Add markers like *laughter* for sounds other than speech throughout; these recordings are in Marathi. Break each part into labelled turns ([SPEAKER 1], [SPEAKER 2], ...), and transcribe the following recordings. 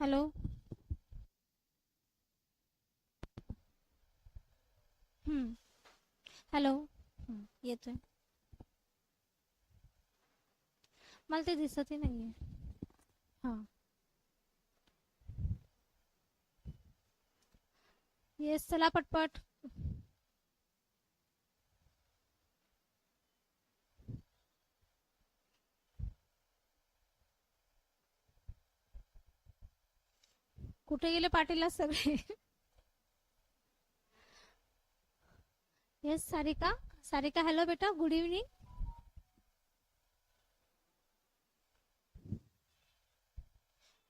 [SPEAKER 1] हॅलो। हम्म। ये तो मलते मला दिसतही है। हाँ। येस चला पटपट कुठे गेले पाटील सगळे? येस सारिका. सारिका हॅलो बेटा. गुड इव्हनिंग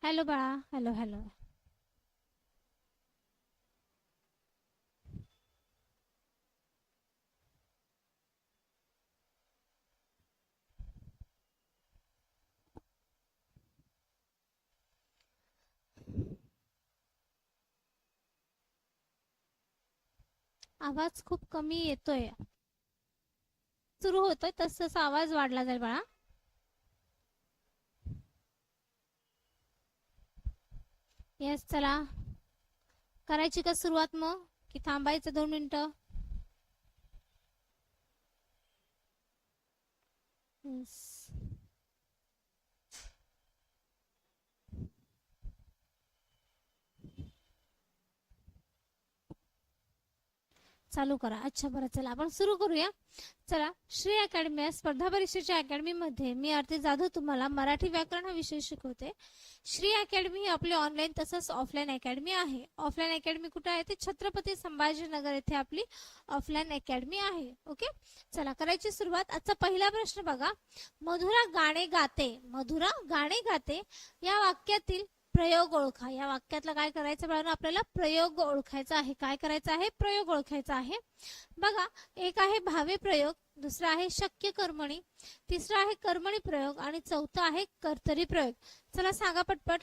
[SPEAKER 1] हॅलो बाळा. हॅलो हॅलो आवाज खूप कमी येतोय. सुरू होतोय तस तसा आवाज वाढला जाईल बाळा. येस चला. करायची का सुरुवात मग? की थांबायचं दोन मिनिटं? Yes. चालू करा. अच्छा बरं चला आपण सुरू करूया. चला श्री अकॅडमी या स्पर्धा परीक्षेच्या अकॅडमीमध्ये मी आरती जाधव तुम्हाला मराठी व्याकरण हा विषय शिकवते. श्री अकॅडमी ही आपली ऑनलाईन तसंच ऑफलाईन अकॅडमी आहे. ऑफलाईन अकॅडमी कुठे आहे? ते छत्रपती संभाजीनगर येथे आपली ऑफलाईन अकॅडमी आहे. ओके? चला करायची सुरुवात. आजचा पहिला प्रश्न बघा. मधुरा गाणे गाते. मधुरा गाणे गाते. या वाक्यातील प्रयोग ओळखा. या वाक्यातला काय करायचं बाळांनो आपल्याला प्रयोग ओळखायचा आहे. काय करायचं आहे? प्रयोग ओळखायचा आहे. बघा एक आहे भावे प्रयोग दुसरा आहे शक्य कर्मणी तिसरा आहे कर्मणी प्रयोग आणि चौथा आहे कर्तरी प्रयोग. चला सांगा पटपट.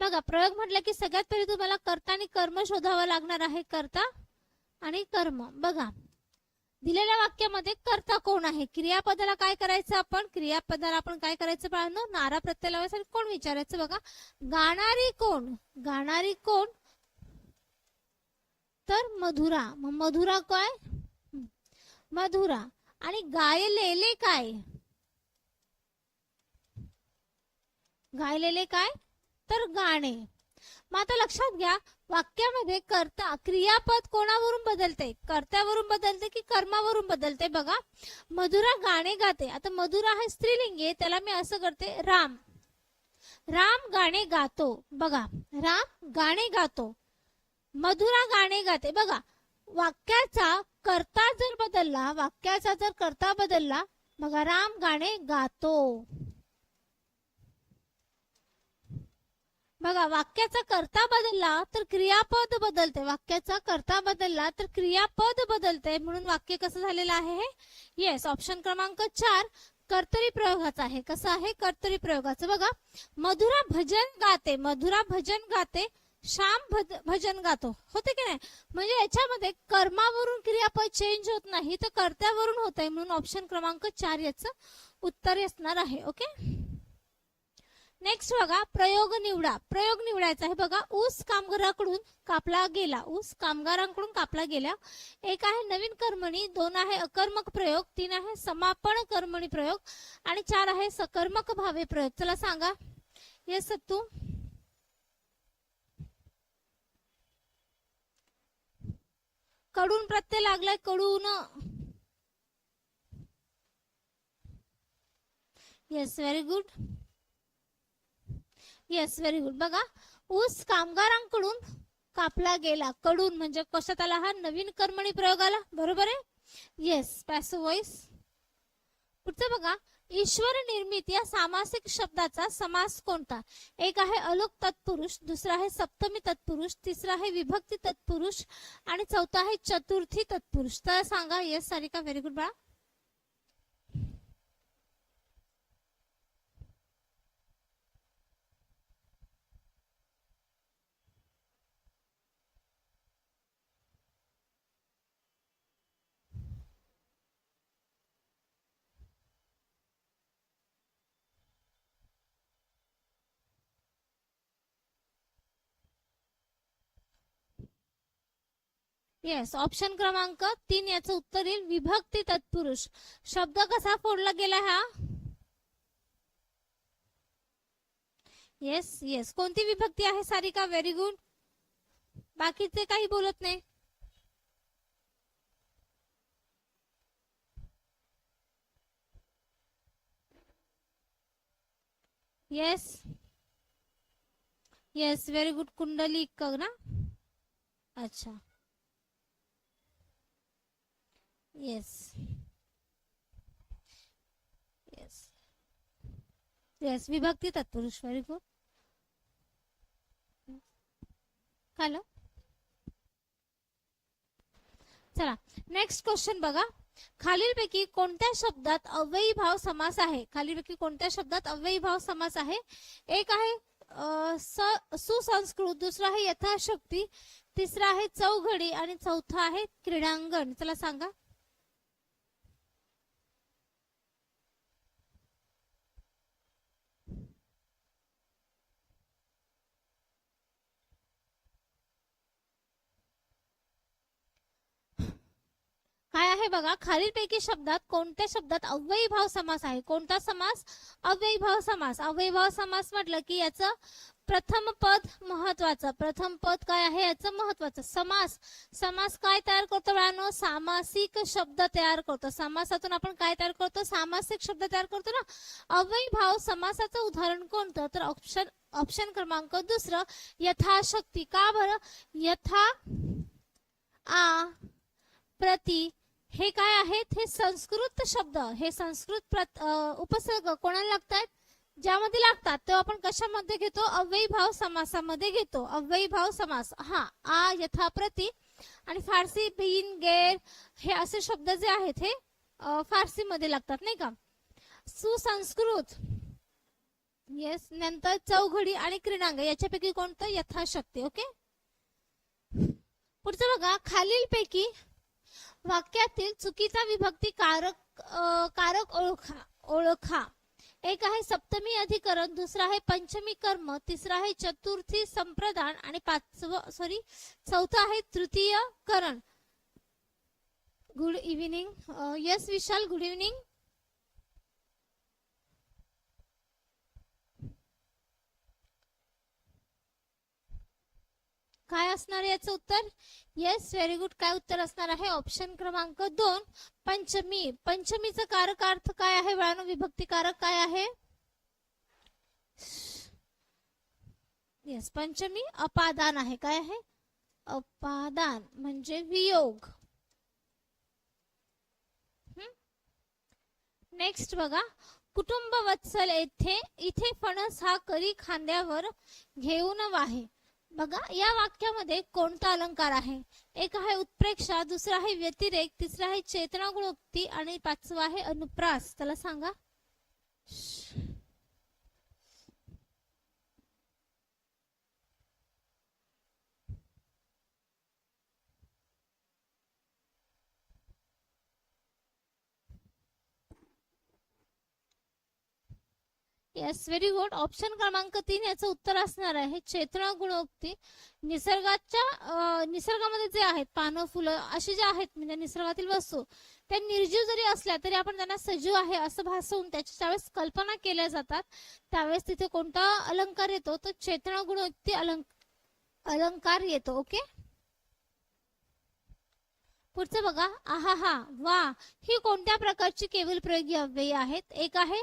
[SPEAKER 1] बघा प्रयोग म्हटलं की सगळ्यात पहिले तुम्हाला कर्ता आणि कर्म शोधावं लागणार आहे. कर्ता आणि कर्म. बघा दिलेल्या वाक्यामध्ये कर्ता कोण आहे? क्रियापदाला काय करायचं आपण? क्रियापदाला आपण काय करायचं पाळणं नारा प्रत्यय लावायसाठी कोण विचारायचं बघा? गाणारी कोण? गाणारी कोण? तर मधुरा. मग मधुरा काय? मधुरा. आणि गायलेले काय? गायलेले काय? तर गाणे. मग आता लक्षात घ्या वाक्यामध्ये कर्ता क्रियापद कोणावरून बदलते? कर्त्यावरून बदलते की कर्मावरून बदलते? बघा मधुरा गाणे गाते. आता मधुरा हे स्त्रीलिंग आहे त्याला मी असं करते राम. राम गाणे गातो. बघा राम गाणे गातो. मधुरा गाणे गाते. बघा वाक्याचा कर्ता जर बदलला वाक्याचा जर कर्ता बदलला बघा राम गाणे गातो. बघा वाक्याचा कर्ता बदलला तर क्रियापद बदलते. वाक्याचा कर्ता बदलला तर क्रियापद बदलते. म्हणून वाक्य कसं झालेलं आहे? हे येस ऑप्शन क्रमांक चार कर्तरी प्रयोगाचा आहे. कसं आहे? कर्तरी प्रयोगाचं. बघा मधुरा भजन गाते. मधुरा भजन गाते श्याम भजन गातो. होते की नाही? म्हणजे याच्यामध्ये कर्मावरून क्रियापद चेंज होत नाही तर कर्त्यावरून होत आहे म्हणून ऑप्शन क्रमांक चार याचं उत्तर असणार आहे. ओके नेक्स्ट बघा प्रयोग निवडा. प्रयोग निवडायचा आहे. बघा ऊस कामगाराकडून कापला गेला. ऊस कामगारांकडून कापला गेला. एक आहे नवीन कर्मणी दोन आहे अकर्मक प्रयोग तीन आहे समापन कर्मणी प्रयोग आणि चार आहे सकर्मक भावे प्रयोग. चला सांगा. हे सत्तू. कडून प्रत्यय लागलायकडून. Yes very good yes very good बघा ऊस कामगारांकडून कापला गेला. कडून म्हणजे कशात आला हा नवीन कर्मणी प्रयोग आला? बरोबर आहे? येस पॅसो व्हॉइस पुढचं बघा ईश्वर निर्मित या सामासिक शब्दाचा समास कोणता? एक आहे अलोक तत्पुरुष दुसरा आहे सप्तमी तत्पुरुष तिसरा आहे विभक्ती तत्पुरुष आणि चौथा आहे चतुर्थी तत्पुरुष. तर सांगा येस सारिका व्हेरी गुड बाळा. येस ऑप्शन क्रमांक तीन याचं उत्तर येईल विभक्ती तत्पुरुष. शब्द कसा फोडला गेला हा? येस येस कोणती विभक्ती आहे सारिका? व्हेरी गुड बाकीचे काही बोलत नाही. येस येस व्हेरी गुड कुंडली ना? अच्छा. येस येस येस विभक्ती तत्पुरुष व्हेरी गुड हॅलो. चला नेक्स्ट क्वेश्चन बघा. खालीलपैकी कोणत्या शब्दात अव्ययी भाव समास आहे? खालीलपैकी कोणत्या शब्दात अव्ययी भाव समास आहे? एक आहे स- सुसंस्कृत दुसरा आहे यथाशक्ती तिसरा आहे चौघडी आणि चौथा आहे क्रीडांगण. चला सांगा. काय आहे बघा? खालीलपैकी शब्दात कोणत्या शब्दात अव्ययी भाव समास आहे? कोणता समास? अव्ययी भाव समास. अव्ययी भाव समास म्हटलं की याचं प्रथम पद महत्वाचं. प्रथम पद काय आहे? याचं महत्वाचं. समास. समास काय तयार करतो बाळांनो? सामासिक शब्द तयार करतो. समासातून आपण काय तयार करतो? सामासिक शब्द तयार करतो ना? अव्ययी भाव समासाचं उदाहरण कोणतं? तर ऑप्शन ऑप्शन क्रमांक दुसरं यथाशक्ती. का बरं? यथा आ प्रति हे काय आहेत? हे संस्कृत शब्द हे संस्कृत प्रत- उपसर्ग कोणाला लागतात? ज्यामध्ये लागतात तो आपण कशामध्ये घेतो? अव्ययी भाव समासामध्ये घेतो. अव्ययी भाव समास. हा आ यथा प्रति आणि फारसी बिन गैर हे असे शब्द जे आहेत हे फारसी फारसीमध्ये लागतात नाही का? सुसंस्कृत. येस नंतर चौघडी आणि क्रीडांग याच्यापैकी कोणतं यथाशक्ती? ओके पुढचं बघा खालीलपैकी वाक्यातील चुकीचा विभक्ती कारक कारक ओळखा ओळखा. एक आहे सप्तमी अधिकरण दुसरा आहे पंचमी कर्म तिसरा आहे चतुर्थी संप्रदान आणि पाचवं सॉरी चौथा आहे तृतीय करण good evening yes Vishal good evening काय असणार आहे याचं उत्तर? येस व्हेरी गुड काय उत्तर असणार आहे? ऑप्शन क्रमांक दोन पंचमी. पंचमीचं कारकार्थ काय आहे? बाळांनो विभक्ती कारक काय आहे? येस पंचमी अपादान आहे. काय आहे? अपादान म्हणजे वियोग. नेक्स्ट बघा. कुटुंब वत्सल येथे इथे फणस हा करी खांद्यावर घेऊन वाहे. बघा या वाक्यामध्ये कोणता अलंकार आहे? एक आहे उत्प्रेक्षा दुसरा आहे व्यतिरेक तिसरा आहे चेतना गुणोक्ती आणि पाचवा आहे अनुप्रास. त्याला सांगा. येस व्हेरी गुड ऑप्शन क्रमांक तीन याचं उत्तर असणार आहे. क्षेत्र गुणोक्ती निसर्गाच्या निसर्गामध्ये जे आहेत पानं फुलं अशी जे आहेत म्हणजे निसर्गातील वस्तू त्या निर्जीव जरी असल्या तरी आपण त्यांना सजीव आहे असं भासवून त्याच्या ज्यावेळेस कल्पना केल्या जातात त्यावेळेस तिथे कोणता अलंकार येतो? तो क्षेत्र गुणोक्ती अलंक अलंकार येतो. ओके पुढचं बघा. आहा हा वा. ही कोणत्या प्रकारची केवल प्रयोगी अव्ययी आहेत? एक आहे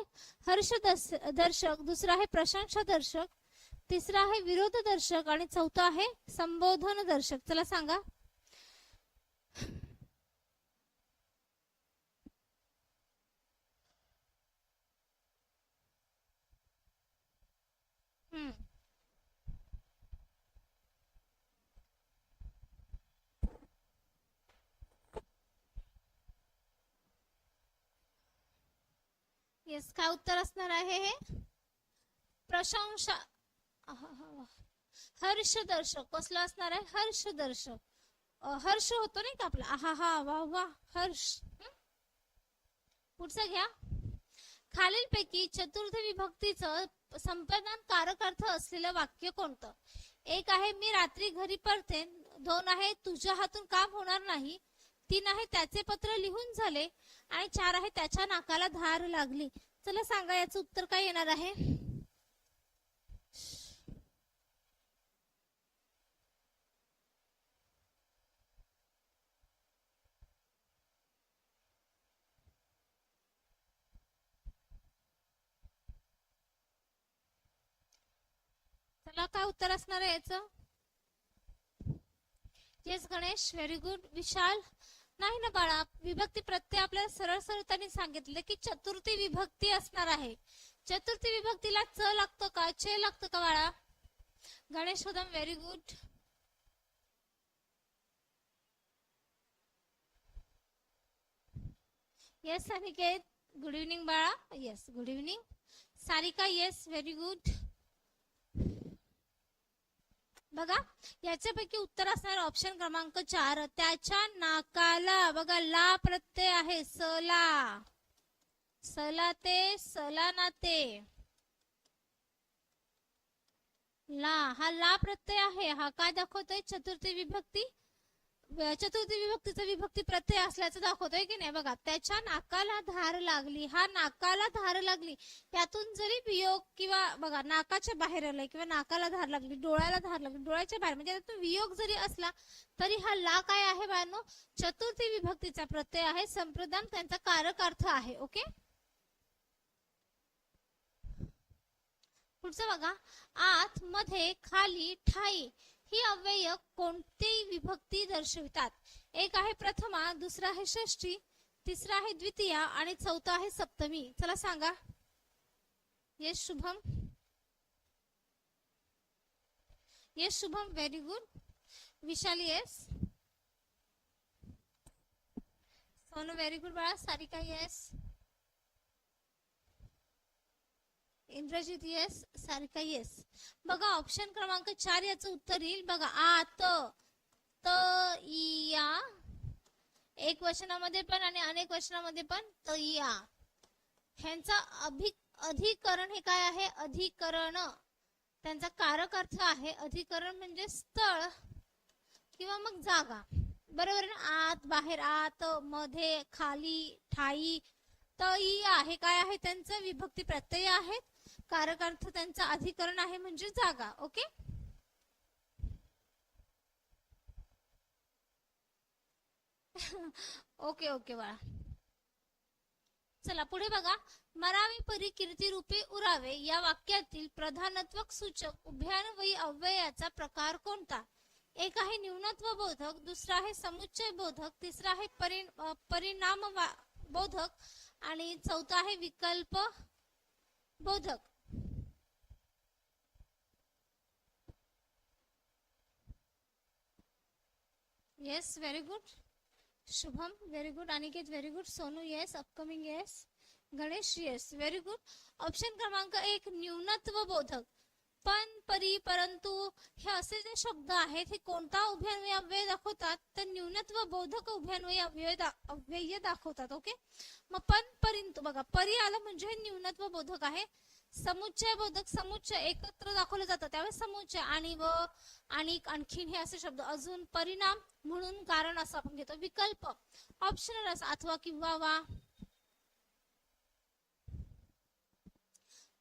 [SPEAKER 1] हर्ष दर्शक दुसरा आहे प्रशंसा दर्शक तिसरा आहे विरोध दर्शक आणि चौथा आहे संबोधन दर्शक. चला सांगा. हम्म. येस काय उत्तर असणार आहे हे. प्रशंसा आहाहा. हर्षदर्शक कसलं असणार आहे? हर्षदर्शक. अ, हर्ष होतो नाही का आपला? आहा हा वा वा हर्ष. हं? पुढचं घ्या. खालीलपैकी चतुर्थ विभक्तीचं संपादन कारक अर्थ असलेलं वाक्य कोणतं? एक आहे मी रात्री घरी परते दोन आहे तुझ्या हातून काम होणार नाही. तीन आहे त्याचे पत्र लिहून झाले. आणि चार आहे त्याच्या नाकाला धार लागली. चला सांगा याचं उत्तर काय येणार आहे? चला काय उत्तर असणार आहे याचं? Yes Ganesh. Very good Vishal. नाही ना बाळा विभक्ती प्रत्यय आपल्याला सरळ सरळ त्यांनी सांगितलं की चतुर्थी विभक्ती असणार आहे. चतुर्थी विभक्तीला च लागतो का? चे लागतो का बाळा? Ganesh होदम very good yes Aniket good evening बाळा. Yes good evening Sarika yes very good बघा याच्यापैकी उत्तर असणार ऑप्शन क्रमांक चार. त्याच्या नाकाला बघा ला प्रत्यय आहे सला सला ते सला नाते ला हा ला प्रत्यय आहे. हा काय दाखवतोय? चतुर्थी विभक्ती. चतुर्थी विभक्तीचा विभक्ती प्रत्यय असल्याचं दाखवतोय की नाही? बघा त्याच्या नाकाला धार लागली. हा नाकाला धार लागली. त्यातून जरी वियोग किंवा बघा नाकाच्या बाहेर आलाय किंवा नाकाला धार लागली डोळ्याला धार लागली डोळ्याच्या बाहेर म्हणजे त्यातून वियोग जरी असला तरी हा ला काय आहे बाळांनो? चतुर्थी विभक्तीचा प्रत्यय आहे. संप्रदान त्यांचा कारक अर्थ आहे ओके? पुढचं बघा. आत मध्ये खाली ठाई. ही अव्यय कोणती विभक्ती दर्शवितात. एक आहे प्रथमा दुसरा आहे षष्ठी तिसरा आहे द्वितीया आणि चौथा आहे सप्तमी. चला सांगा. Yes Shubham. Yes Shubham very good Vishali yes Sonu very good बाळा. Sarika yes Indrajit yes Sarika yes बघा ऑप्शन क्रमांक चार याचं उत्तर येईल. बघा आत त इया एक वचनामध्ये पण आणि अनेक वचनामध्ये पण त या. ह्यांचा अभिक अधिकरण हे काय आहे? अधिकरण. त्यांचा कारक अर्थ आहे अधिकरण म्हणजे स्थळ किंवा मग जागा. बरोबर ना? आत बाहेर आत मध्ये खाली ठाई तई आहे काय आहे? त्यांचं विभक्ती प्रत्यय आहेत कारक अर्थ त्यांचा अधिकरण आहे म्हणजे जागा ओके? *laughs* ओके ओके बाळा. चला पुढे बघा. मरावी परी कीर्ती रूपे उरावे. या वाक्यातील प्रधानत्वक सूचक उभ्यान्वयी अव्ययाचा प्रकार कोणता? एक आहे न्यूनत्व बोधक दुसरा आहे समुच्चय बोधक तिसरा आहे परि परिणाम वा- बोधक आणि चौथा आहे विकल्प बोधक yes very good Shubham very good Aniket very good Sonu yes upcoming yes Ganesh yes very good option क्रमांक एक न्यूनत्व बोधक पण परी, परंतु, हे असे जे शब्द आहेत, हे कोणता अव्यय दाखवतात? तर न्यूनत्व बोधक अव्यय अव्यय दाखवतात ओके मग पण परंतु, बघा, परी आलं म्हणजे न्यूनत्व बोधक आहे. समुच्चय बोधक समुच्चय एकत्र दाखवलं जातं. त्यावेळेस समुच्चय आणि व आणि आणखीन हे असे शब्द. अजून परिणाम म्हणून कारण असं आपण घेतो. विकल्प. ऑप्शनल असं अथवा किंवा वा.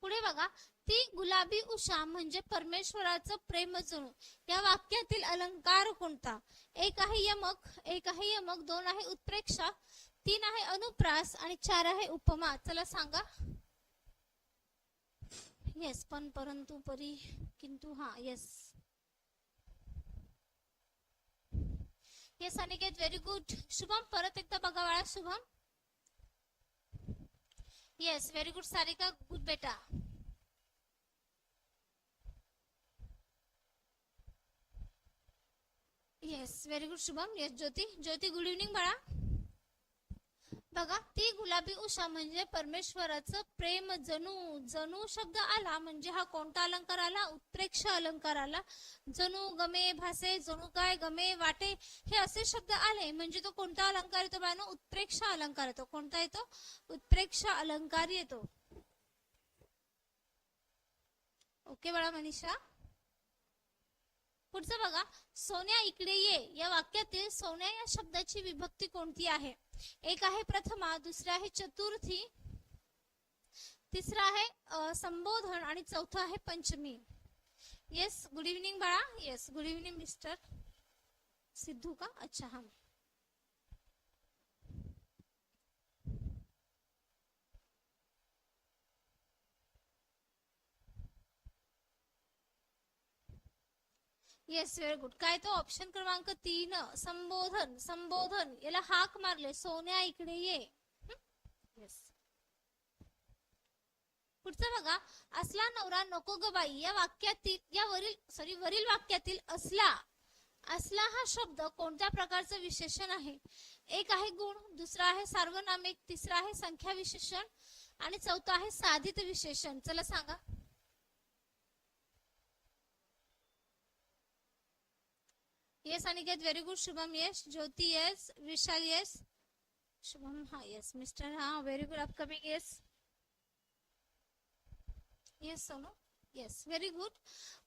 [SPEAKER 1] पुढे बघा. ती गुलाबी उषा म्हणजे परमेश्वराचं प्रेम जणू. या वाक्यातील अलंकार कोणता? एक आहे यमक एक आहे यमक दोन आहे उत्प्रेक्षा तीन आहे अनुप्रास आणि चार आहे उपमा. चला सांगा. येस पण परंतु परी किंतु हा yes yes Aniket very good Shubham परत एकदा बघा बाळा Shubham. Yes very good Sarika good बेटा. Yes very good Shubham. Yes Jyoti Jyoti good evening बाळा. बघा ती गुलाबी उषा म्हणजे परमेश्वराचं प्रेम जणू जणू शब्द आला म्हणजे हा कोणता अलंकार आला? उत्प्रेक्ष अलंकार आला. जणू गमे भासे जणू काय गमे वाटे हे असे शब्द आले. म्हणजे तो कोणता अलंकार येतो बानो उत्प्रेक्ष अलंकार येतो. कोणता येतो? उत्प्रेक्ष अलंकार येतो. ओके बाळा मनीषा? पुढचं बघा सोन्या इकडे ये. या वाक्यातील सोन्या या शब्दाची विभक्ती कोणती आहे? एक आहे प्रथमा दुसरा आहे चतुर्थी तिसरा आहे संबोधन आणि चौथा आहे पंचमी. येस गुड इव्हनिंग बाळा. Yes good evening mister Siddhu का? अच्छा हा. येस व्हेरी गुड काय तो ऑप्शन क्रमांक तीन संबोधन संबोधन. याला हाक मारले. सोन्या इकडे ये. येस पुढचं बघा. असला नवरा नको ग बाई. या वाक्यातील या वरील सॉरी वरील वाक्यातील असला. असला हा शब्द कोणत्या प्रकारचं विशेषण आहे? एक आहे गुण दुसरा आहे सार्वनामिक तिसरा आहे संख्या विशेषण आणि चौथा आहे साधित विशेषण. चला सांगा. Yes Aniket very good Shubham yes Jyoti yes Vishal yes Shubham हा येस मिस्टर हा very good upcoming yes yes Sonu yes very good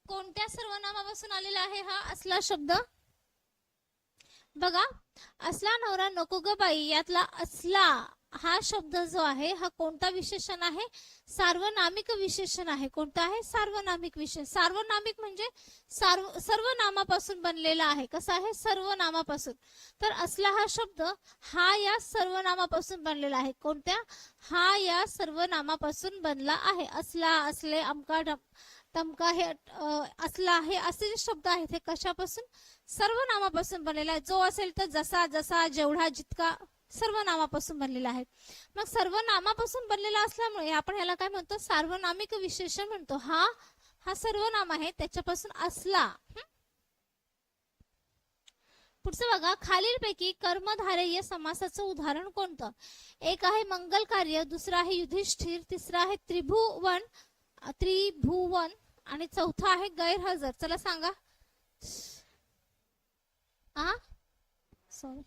[SPEAKER 1] कोणत्या सर्वनामापासून आलेला आहे हा असला शब्द? बघा असला नवरा नको ग बाई. यातला असला हा शब्द जो आहे हा कोणता विशेषण आहे? सार्वनामिक विशेषण आहे. कोणता आहे? सार्वनामिक विशेष सार्वनामिक म्हणजे सार्व सर्वनामापासून बनलेला आहे. कसा आहे? सर्वनामापासून. तर असला हा शब्द हा या सर्वनामापासून बनलेला आहे. कोणत्या? हा या सर्वनामापासून बनला आहे. असला असले अमका तमका हे असला हे असे जे शब्द आहेत हे कशापासून? सर्वनामापासून बनलेला आहे. जो असेल तर जसा जसा जेवढा जितका सर्वनामापासून बनलेला आहे. मग सर्वनामापासून बनलेला असल्यामुळे आपण याला काय म्हणतो? सार्वनामिक विशेषण म्हणतो. हा हा सर्वनाम आहे त्याच्यापासून असला. पुढचं बघा खालीलपैकी कर्मधारय समासाचं उदाहरण कोणतं? एक आहे मंगल कार्य दुसरं आहे युधिष्ठिर तिसरं आहे त्रिभुवन त्रिभुवन आणि चौथा आहे गैरहजर. चला सांगा. सॉरी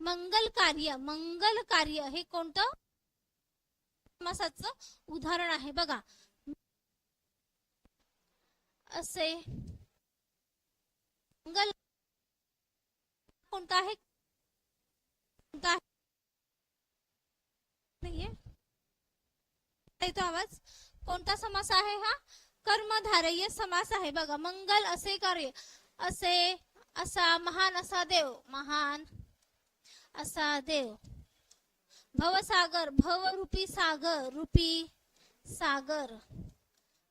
[SPEAKER 1] मंगल कार्य मंगल कार्य हे कोणतं? समासाचं उदाहरण आहे. बघा. असे मंगल कोणता आहे? कोणता नाहीये. येतो आवाज. कोणता समास आहे हा? कर्मधारय समास आहे. बघा. मंगल असे कार्य. असे असा महान असा देव. महान असा देव. भवसागर भवरूपी सागर रूपी सागर.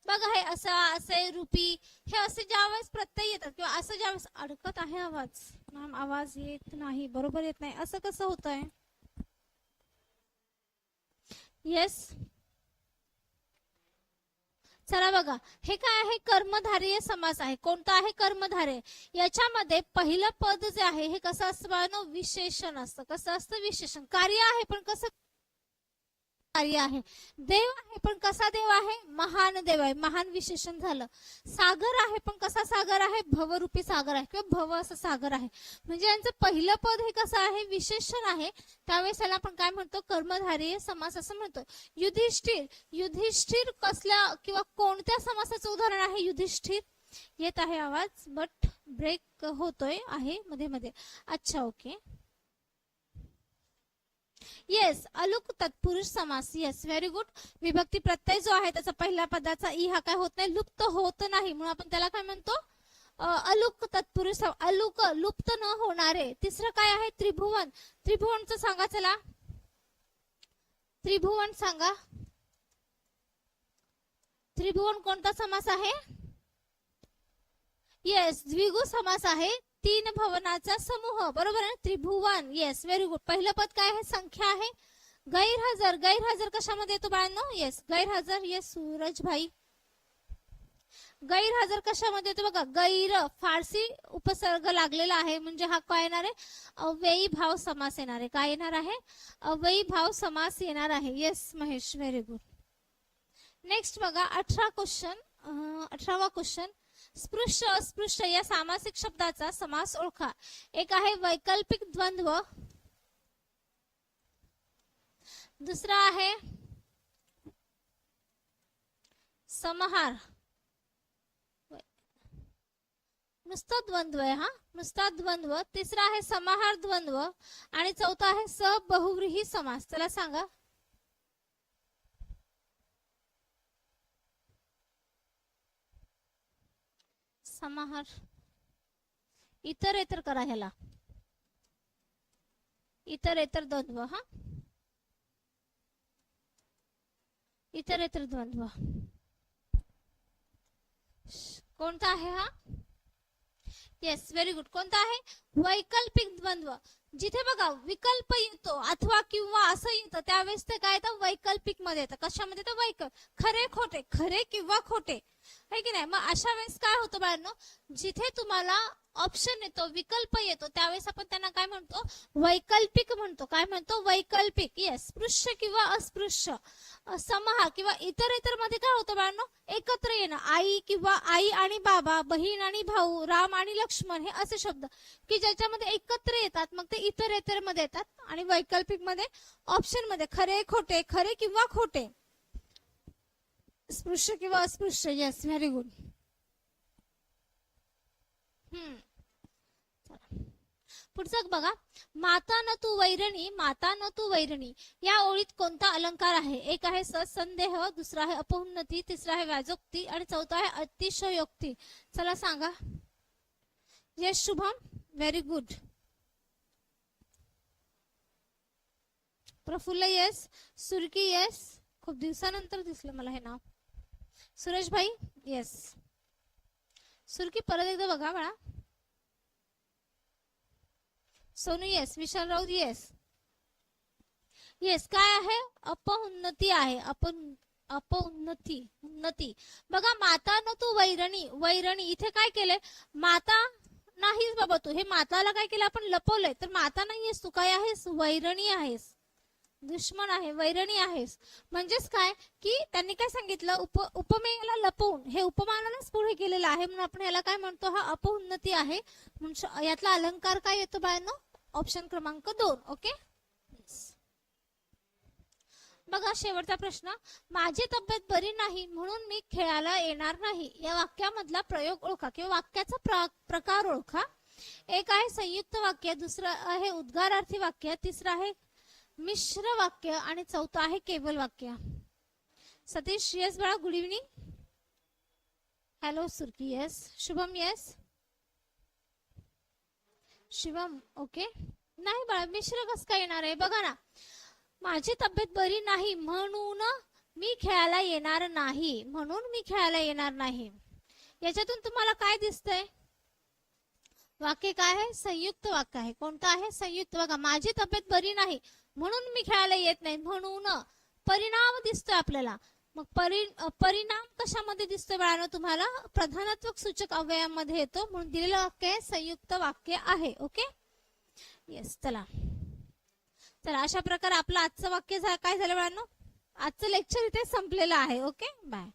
[SPEAKER 1] बघा हे असा असे रूपी हे असे ज्यावेळेस प्रत्यय येतात किंवा असं ज्यावेळेस अडकत आहे आवाज मॅम आवाज येत नाही बरोबर येत नाही असं कसं होत आहे येस चला बघा हे काय आहे? कर्मधारय समास आहे. कोणता आहे कर्मधारय याच्यामध्ये पहिलं पद जे आहे हे कसं असतं विशेषण असतं. कसं असतं? विशेषण. कार्य आहे पण कसं कार्य आहे. देव आहे पण कसा देव आहे? महान देव आहे. महान विशेषण झालं. सागर आहे पण कसा सागर आहे? भवरूपी सागर आहे किंवा भव असं सागर आहे. म्हणजे यांचं पहिलं पद हे कसं आहे? विशेषण आहे. त्यावेळेस त्याला आपण काय म्हणतो? कर्मधारी समास असं म्हणतो. युधिष्ठिर युधिष्ठिर कसल्या किंवा कोणत्या समासाचं उदाहरण आहे? युधिष्ठिर? येत आहे आवाज बट ब्रेक होतोय आहे मध्ये मध्ये. अच्छा ओके येस अलुक तत्पुरुष समास. येस व्हेरी गुड विभक्ती प्रत्यय जो आहे त्याचा पहिल्या पदाचा ई हा काय होत नाही लुप्त होत नाही. म्हणून आपण त्याला काय म्हणतो? अलुक तत्पुरुष अलुक लुप्त न होणारे. तिसरं काय आहे? त्रिभुवन. त्रिभुवनचं सांगा चला. त्रिभुवन सांगा. त्रिभुवन कोणता समास आहे? येस द्विगु समास आहे. तीन भवनाचा समूह बरोबर आहे त्रिभुवन येस व्हेरी गुड पहिलं पद काय आहे? संख्या आहे. गैरहजर गैरहजर कशामध्ये येतो बाळांनो? येस गैरहजर येस सूरज भाई गैरहजर कशामध्ये येतो बघा? गैर फारसी उपसर्ग लागलेला आहे. म्हणजे हा काय येणार आहे? अव्ययी भाव समास येणार आहे. काय येणार आहे? अव्ययी भाव समास येणार आहे. Yes Mahesh very good next बघा अठरा क्वेश्चन अठरावा क्वेश्चन स्पृश्य अस्पृश्य या सामासिक शब्दाचा समास ओळखा. एक आहे वैकल्पिक द्वंद्व. दुसरा आहे समहार. नुसता द्वंद्व आहे हा? नुसता द्वंद्व. तिसरा आहे समाहार द्वंद्व. आणि चौथा आहे सबहुव्रीही समास. त्याला सांगा. समाहार. इतर इतर करा ह्याला. इतर इतर द्वंद्व हा? इतर इतर द्वंद्व. कोणता आहे हा? येस व्हेरी गुड कोणता आहे? वैकल्पिक द्वंद्व. जिथे बघा विकल्प येतो अथवा किंवा असं येतं त्यावेळेस ते काय येतं? वैकल्पिकमध्ये येतं. कशामध्ये तर वैकल्प. खरे खोटे खरे किंवा खोटे. आहे की नाही? मग अशा वेळेस काय होतं बाळांनो? जिथे तुम्हाला ऑप्शन येतो विकल्प येतो त्यावेळेस आपण त्यांना काय म्हणतो? वैकल्पिक म्हणतो. काय म्हणतो? वैकल्पिक. येस स्पृश्य किंवा अस्पृश्य. समहा किंवा इतर इतरमध्ये काय होतं बाळांनो? एकत्र येणं. आई किंवा आई आणि बाबा बहीण आणि भाऊ राम आणि लक्ष्मण हे असे शब्द की ज्याच्यामध्ये एकत्र येतात मग ते इतर इतरमध्ये येतात आणि वैकल्पिकमध्ये ऑप्शनमध्ये खरे खोटे खरे किंवा खोटे. स्पृश्य किंवा अस्पृश्य येस व्हेरी गुड हम्म. पुढचं बघा. माता न तू वैरणी माता न तू वैरणी या ओळीत कोणता अलंकार आहे? एक आहे ससंदेह दुसरा आहे अपउन्नती तिसरा आहे व्याजोक्ती आणि चौथा आहे अतिशयोक्ती. चला सांगा. Yes Shubham. Very good Praful yes Surki yes खूप दिवसानंतर दिसलं मला हे नाव. सुरेश भाई येस सुरकी परत एकदा बघा बाळा. Sonu yes Vishal Raut yes yes काय आहे? अपउन्नती आहे. अपन अपउन्नती उन्नती. बघा माता न तू वैरणी वैरणी. इथे काय केलंय? माता नाहीस बाबा तू. हे माताला काय केलं? आपण लपवलंय. तर माता नाहीयेस तू काय आहेस? वैरणी आहेस. दुश्मन आहे वैरणी आहेस. म्हणजेच काय? की त्यांनी काय सांगितलं? उप उपमेयाला लपवून. हे उपमानालाच पुढे गेलेलं आहे. म्हणून आपण याला काय म्हणतो? हा अपउन्नती आहे. म्हणून यातला अलंकार काय येतो बाळांनो? ऑप्शन क्रमांक दोन. ओके बघा शेवटचा प्रश्न. माझी तब्येत बरी नाही. म्हणून मी खेळायला येणार नाही. या वाक्यामधला प्रयोग ओळखा किंवा वाक्याचा प्र- प्रकार ओळखा. एक आहे संयुक्त वाक्य दुसरं आहे उद्गारार्थी वाक्य तिसरं आहे मिश्र वाक्य आणि चौथं आहे केवल वाक्य. सतीश येस बाळा good evening hello Surki yes Shubham yes Shivam okay नाही बाळा मिश्र कस काय येणार आहे? बघा ना. माझी तब्येत बरी नाही म्हणून मी खेळायला येणार नाही. म्हणून मी खेळायला येणार नाही. याच्यातून तुम्हाला काय दिसतंय? वाक्य काय आहे? संयुक्त वाक्य आहे. कोणतं आहे? संयुक्त. बघा माझी तब्येत बरी नाही म्हणून मी खेळायला येत नाही म्हणून परिणाम दिसतोय आपल्याला. मग परि परिणाम कशामध्ये दिसतोय बाळांनो तुम्हाला? प्रधानत्वक सूचक अवयवामध्ये येतो म्हणून दिलेलं वाक्य आहे संयुक्त वाक्य आहे ओके? येस चला. तर अशा प्रकारे आपलं आजचं वाक्य काय झालं बाळांनो? आजचं लेक्चर इथे संपलेलं आहे ओके? बाय